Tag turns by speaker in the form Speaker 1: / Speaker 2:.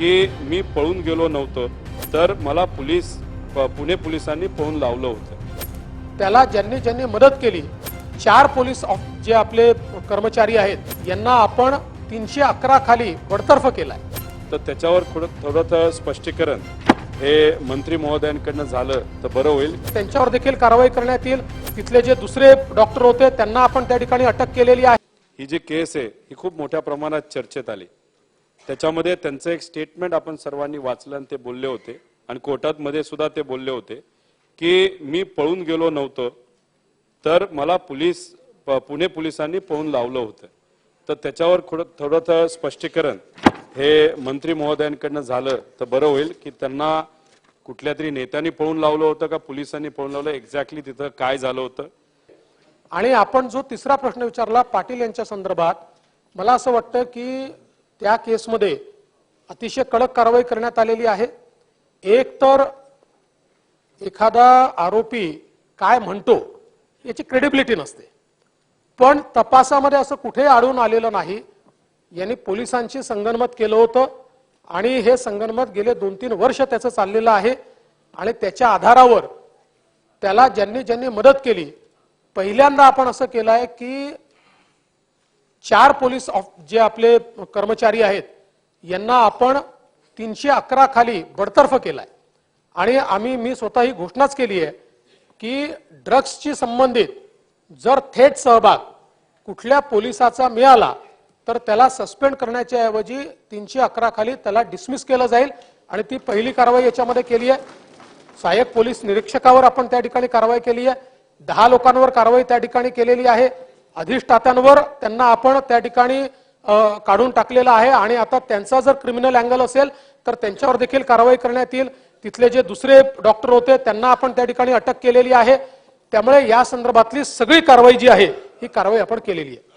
Speaker 1: की मी पळून गेलो नव्हतो तर मला पोलीस पुणे पोलिसांनी पळून लावलं होतं.
Speaker 2: त्याला ज्यांनी ज्यांनी मदत केली चार पोलीस जे आपले कर्मचारी आहेत यांना आपण तीनशे अकरा खाली बडतर्फ केलाय.
Speaker 1: तर त्याच्यावर थोडं थोडं स्पष्टीकरण हे मंत्री महोदयांकडनं झालं तर बरं होईल.
Speaker 2: त्यांच्यावर देखील कारवाई करण्यात येईल. तिथले जे दुसरे डॉक्टर होते त्यांना आपण त्या ठिकाणी अटक केलेली आहे.
Speaker 1: ही जी केस आहे ही खूप मोठ्या प्रमाणात चर्चेत आली. त्याच्यामध्ये त्यांचं एक स्टेटमेंट आपण सर्वांनी वाचलं आणि ते बोलले होते. आणि कोर्टात मध्ये सुद्धा ते बोलले होते की मी पळून गेलो नव्हतो तर मला पोलीस पुणे पोलिसांनी पळून लावलं होतं. तर त्याच्यावर थोडं थोडं स्पष्टीकरण हे मंत्री महोदयांकडनं झालं तर बरं होईल की त्यांना कुठल्या तरी नेत्यांनी पळून लावलं होतं का पोलिसांनी पळून लावलं एक्झॅक्टली तिथं काय झालं होतं?
Speaker 2: आणि आपण जो तिसरा प्रश्न विचारला पाटील यांच्या संदर्भात मला असं वाटतं की त्या केसमध्ये अतिशय कडक कारवाई करण्यात आलेली आहे. एक तर एखादा आरोपी काय म्हणतो याची क्रेडिबिलिटी नसते. पण तपासामध्ये असं कुठेही आढळून आलेलं नाही. यांनी पोलिसांशी संगनमत केलं होतं आणि हे संगनमत गेले दोन तीन वर्ष त्याचं चाललेलं आहे आणि त्याच्या आधारावर त्याला ज्यांनी ज्यांनी मदत केली पहिल्यांदा आपण असं केलं आहे की चार पोलीस ऑफ- जे आपले कर्मचारी आहेत यांना आपण तीनशे अकरा खाली बडतर्फ केलाय. आणि आम्ही मी स्वतः ही घोषणाच केली आहे की ड्रग्सशी संबंधित जर थेट सहभाग कुठल्या पोलिसाचा मिळाला तर त्याला सस्पेंड करण्याच्या ऐवजी तीनशे अकरा खाली त्याला डिसमिस केलं जाईल. आणि ती पहिली कारवाई याच्यामध्ये केली आहे. सहाय्यक पोलीस निरीक्षकावर आपण त्या ठिकाणी कारवाई केली आहे. दहा लोकांवर कारवाई त्या ठिकाणी केलेली आहे. अधिष्ठात्यांवर त्यांना आपण त्या ठिकाणी काढून टाकलेलं आहे आणि आता त्यांचा जर क्रिमिनल अँगल असेल तर त्यांच्यावर देखील कारवाई करण्यात येईल. तिथले जे दुसरे डॉक्टर होते त्यांना आपण त्या ठिकाणी अटक केलेली आहे. त्यामुळे या संदर्भातली सगळी कारवाई जी आहे ही कारवाई आपण केलेली आहे.